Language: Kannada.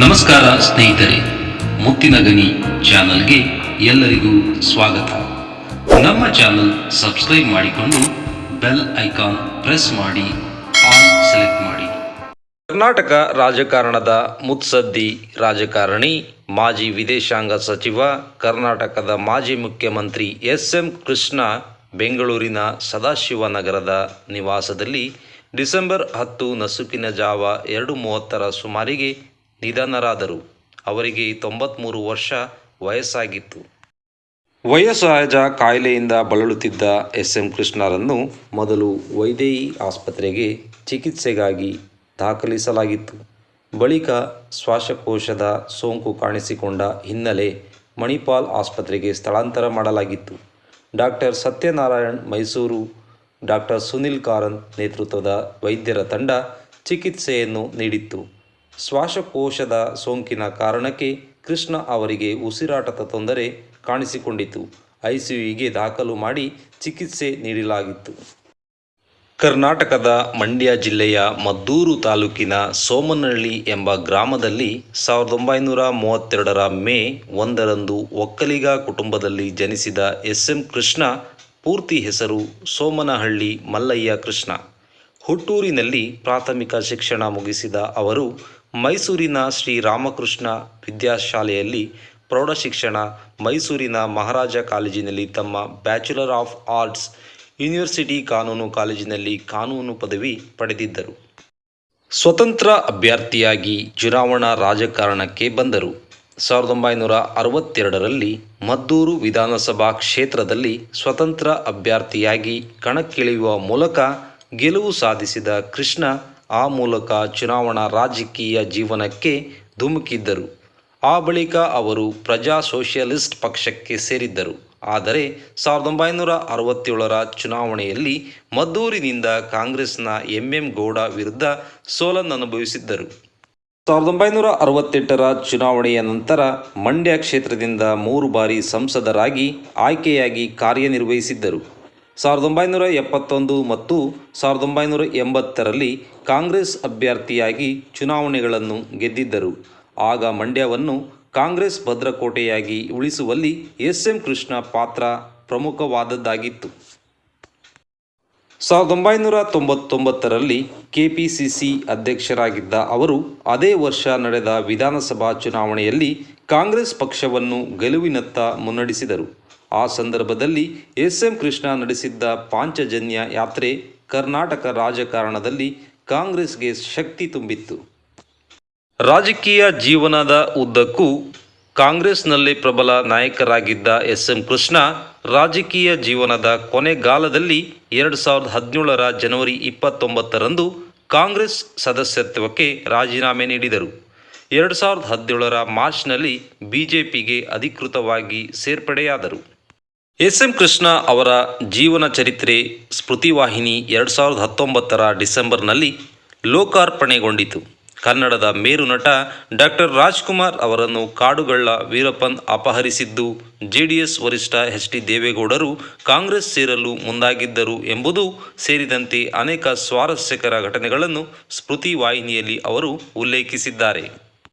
ನಮಸ್ಕಾರ ಸ್ನೇಹಿತರೆ, ಮುತ್ತಿನ ಗನಿ ಚಾನಲ್ಗೆ ಎಲ್ಲರಿಗೂ ಸ್ವಾಗತ. ನಮ್ಮ ಚಾನಲ್ ಸಬ್ಸ್ಕ್ರೈಬ್ ಮಾಡಿಕೊಂಡು ಬೆಲ್ ಐಕಾನ್ ಪ್ರೆಸ್ ಮಾಡಿ ಆನ್ ಸೆಲೆಕ್ಟ್ ಮಾಡಿ. ಕರ್ನಾಟಕ ರಾಜಕಾರಣದ ಮುತ್ಸದ್ದಿ ರಾಜಕಾರಣಿ, ಮಾಜಿ ವಿದೇಶಾಂಗ ಸಚಿವ, ಕರ್ನಾಟಕದ ಮಾಜಿ ಮುಖ್ಯಮಂತ್ರಿ ಎಸ್ ಎಂ ಕೃಷ್ಣ, ಬೆಂಗಳೂರಿನ ಸದಾಶಿವನಗರದ ನಿವಾಸದಲ್ಲಿ ಡಿಸೆಂಬರ್ ಹತ್ತು ನಸುಕಿನ ಜಾವ ಎರಡು ಮೂವತ್ತರ ಸುಮಾರಿಗೆ ನಿಧನರಾದರು. ಅವರಿಗೆ ತೊಂಬತ್ತ್ಮೂರು ವರ್ಷ ವಯಸ್ಸಾಗಿತ್ತು. ವಯೋಸಹಜ ಕಾಯಿಲೆಯಿಂದ ಬಳಲುತ್ತಿದ್ದ ಎಸ್ ಎಂ ಕೃಷ್ಣರನ್ನು ಮೊದಲು ವೈದೇಹಿ ಆಸ್ಪತ್ರೆಗೆ ಚಿಕಿತ್ಸೆಗಾಗಿ ದಾಖಲಿಸಲಾಗಿತ್ತು. ಬಳಿಕ ಶ್ವಾಸಕೋಶದ ಸೋಂಕು ಕಾಣಿಸಿಕೊಂಡ ಹಿನ್ನೆಲೆ ಮಣಿಪಾಲ್ ಆಸ್ಪತ್ರೆಗೆ ಸ್ಥಳಾಂತರ ಮಾಡಲಾಗಿತ್ತು. ಡಾಕ್ಟರ್ ಸತ್ಯನಾರಾಯಣ್ ಮೈಸೂರು, ಡಾಕ್ಟರ್ ಸುನಿಲ್ ಕಾರಂತ್ ನೇತೃತ್ವದ ವೈದ್ಯರ ತಂಡ ಚಿಕಿತ್ಸೆಯನ್ನು ನೀಡಿತ್ತು. ಶ್ವಾಸಕೋಶದ ಸೋಂಕಿನ ಕಾರಣಕ್ಕೆ ಕೃಷ್ಣ ಅವರಿಗೆ ಉಸಿರಾಟದ ತೊಂದರೆ ಕಾಣಿಸಿಕೊಂಡಿತು. ಐಸಿಯುಗೆ ದಾಖಲು ಮಾಡಿ ಚಿಕಿತ್ಸೆ ನೀಡಲಾಗಿತ್ತು. ಕರ್ನಾಟಕದ ಮಂಡ್ಯ ಜಿಲ್ಲೆಯ ಮದ್ದೂರು ತಾಲೂಕಿನ ಸೋಮನಹಳ್ಳಿ ಎಂಬ ಗ್ರಾಮದಲ್ಲಿ ಸಾವಿರದ ಒಂಬೈನೂರ ಮೂವತ್ತೆರಡರ ಮೇ ಒಂದರಂದು ಒಕ್ಕಲಿಗ ಕುಟುಂಬದಲ್ಲಿ ಜನಿಸಿದ ಎಸ್ ಎಂ ಕೃಷ್ಣ, ಪೂರ್ತಿ ಹೆಸರು ಸೋಮನಹಳ್ಳಿ ಮಲ್ಲಯ್ಯ ಕೃಷ್ಣ. ಹುಟ್ಟೂರಿನಲ್ಲಿ ಪ್ರಾಥಮಿಕ ಶಿಕ್ಷಣ ಮುಗಿಸಿದ ಅವರು ಮೈಸೂರಿನ ಶ್ರೀ ರಾಮಕೃಷ್ಣ ವಿದ್ಯಾಶಾಲೆಯಲ್ಲಿ ಪ್ರೌಢಶಿಕ್ಷಣ ಮೈಸೂರಿನ ಮಹಾರಾಜ ಕಾಲೇಜಿನಲ್ಲಿ ತಮ್ಮ ಬ್ಯಾಚುಲರ್ ಆಫ್ ಆರ್ಟ್ಸ್ ಯೂನಿವರ್ಸಿಟಿ ಕಾನೂನು ಕಾಲೇಜಿನಲ್ಲಿ ಕಾನೂನು ಪದವಿ ಪಡೆದಿದ್ದರು. ಸ್ವತಂತ್ರ ಅಭ್ಯರ್ಥಿಯಾಗಿ ಚುನಾವಣಾ ರಾಜಕಾರಣಕ್ಕೆ ಬಂದರು. ಸಾವಿರದ ಒಂಬೈನೂರ ಅರವತ್ತೆರಡರಲ್ಲಿ ಮದ್ದೂರು ವಿಧಾನಸಭಾ ಕ್ಷೇತ್ರದಲ್ಲಿ ಸ್ವತಂತ್ರ ಅಭ್ಯರ್ಥಿಯಾಗಿ ಕಣಕ್ಕಿಳಿಯುವ ಮೂಲಕ ಗೆಲುವು ಸಾಧಿಸಿದ ಕೃಷ್ಣ ಆ ಮೂಲಕ ಚುನಾವಣಾ ರಾಜಕೀಯ ಜೀವನಕ್ಕೆ ಧುಮುಕಿದ್ದರು. ಆ ಬಳಿಕ ಅವರು ಪ್ರಜಾ ಸೋಷಿಯಲಿಸ್ಟ್ ಪಕ್ಷಕ್ಕೆ ಸೇರಿದ್ದರು. ಆದರೆ ಸಾವಿರದ ಒಂಬೈನೂರ ಅರವತ್ತೇಳರ ಚುನಾವಣೆಯಲ್ಲಿ ಮದ್ದೂರಿನಿಂದ ಕಾಂಗ್ರೆಸ್ನ ಎಂ ಎಂ ಗೌಡ ವಿರುದ್ಧ ಸೋಲನ್ನನುಭವಿಸಿದ್ದರು ಸಾವಿರದ ಒಂಬೈನೂರ ಅರವತ್ತೆಂಟರ ಚುನಾವಣೆಯ ನಂತರ ಮಂಡ್ಯ ಕ್ಷೇತ್ರದಿಂದ ಮೂರು ಬಾರಿ ಸಂಸದರಾಗಿ ಆಯ್ಕೆಯಾಗಿ ಕಾರ್ಯನಿರ್ವಹಿಸಿದ್ದರು. ಸಾವಿರದ ಒಂಬೈನೂರ ಎಪ್ಪತ್ತೊಂದು ಮತ್ತು ಸಾವಿರದ ಒಂಬೈನೂರ ಎಂಬತ್ತರಲ್ಲಿ ಕಾಂಗ್ರೆಸ್ ಅಭ್ಯರ್ಥಿಯಾಗಿ ಚುನಾವಣೆಗಳನ್ನು ಗೆದ್ದಿದ್ದರು. ಆಗ ಮಂಡ್ಯವನ್ನು ಕಾಂಗ್ರೆಸ್ ಭದ್ರಕೋಟೆಯಾಗಿ ಉಳಿಸುವಲ್ಲಿ ಎಸ್ ಎಂ ಕೃಷ್ಣ ಪಾತ್ರ ಪ್ರಮುಖವಾದದ್ದಾಗಿತ್ತು. ಸಾವಿರದ ಒಂಬೈನೂರ ತೊಂಬತ್ತೊಂಬತ್ತರಲ್ಲಿ ಕೆಪಿಸಿಸಿ ಅಧ್ಯಕ್ಷರಾಗಿದ್ದ ಅವರು ಅದೇ ವರ್ಷ ನಡೆದ ವಿಧಾನಸಭಾ ಚುನಾವಣೆಯಲ್ಲಿ ಕಾಂಗ್ರೆಸ್ ಪಕ್ಷವನ್ನು ಗೆಲುವಿನತ್ತ ಮುನ್ನಡೆಸಿದರು. ಆ ಸಂದರ್ಭದಲ್ಲಿ ಎಸ್ ಎಂ ಕೃಷ್ಣ ನಡೆಸಿದ್ದ ಪಾಂಚಜನ್ಯ ಯಾತ್ರೆ ಕರ್ನಾಟಕ ರಾಜಕಾರಣದಲ್ಲಿ ಕಾಂಗ್ರೆಸ್ಗೆ ಶಕ್ತಿ ತುಂಬಿತ್ತು. ರಾಜಕೀಯ ಜೀವನದ ಉದ್ದಕ್ಕೂ ಕಾಂಗ್ರೆಸ್ನಲ್ಲಿ ಪ್ರಬಲ ನಾಯಕರಾಗಿದ್ದ ಎಸ್ ಎಂ ಕೃಷ್ಣ ರಾಜಕೀಯ ಜೀವನದ ಕೊನೆಗಾಲದಲ್ಲಿ ಎರಡು ಸಾವಿರದ ಹದಿನೇಳರ ಜನವರಿ ಇಪ್ಪತ್ತೊಂಬತ್ತರಂದು ಕಾಂಗ್ರೆಸ್ ಸದಸ್ಯತ್ವಕ್ಕೆ ರಾಜೀನಾಮೆ ನೀಡಿದರು. ಎರಡು ಸಾವಿರದ ಹದಿನೇಳರ ಮಾರ್ಚ್ನಲ್ಲಿ ಬಿಜೆಪಿಗೆ ಅಧಿಕೃತವಾಗಿ ಸೇರ್ಪಡೆಯಾದರು. ಎಸ್ ಎಂ ಕೃಷ್ಣ ಅವರ ಜೀವನ ಚರಿತ್ರೆ ಸ್ಮೃತಿವಾಹಿನಿ ಎರಡು ಸಾವಿರದ ಹತ್ತೊಂಬತ್ತರ ಡಿಸೆಂಬರ್ನಲ್ಲಿ ಲೋಕಾರ್ಪಣೆಗೊಂಡಿತು. ಕನ್ನಡದ ಮೇರು ನಟ ಡಾಕ್ಟರ್ ರಾಜ್ಕುಮಾರ್ ಅವರನ್ನು ಕಾಡುಗಳ್ಳ ವೀರಪ್ಪನ್ ಅಪಹರಿಸಿದ್ದು ಜೆಡಿಎಸ್ ವರಿಷ್ಠ ಎಚ್ ಡಿ ದೇವೇಗೌಡರು ಕಾಂಗ್ರೆಸ್ ಸೇರಲು ಮುಂದಾಗಿದ್ದರು ಎಂಬುದು ಸೇರಿದಂತೆ ಅನೇಕ ಸ್ವಾರಸ್ಯಕರ ಘಟನೆಗಳನ್ನು ಸ್ಮೃತಿ ವಾಹಿನಿಯಲ್ಲಿ ಅವರು ಉಲ್ಲೇಖಿಸಿದ್ದಾರೆ.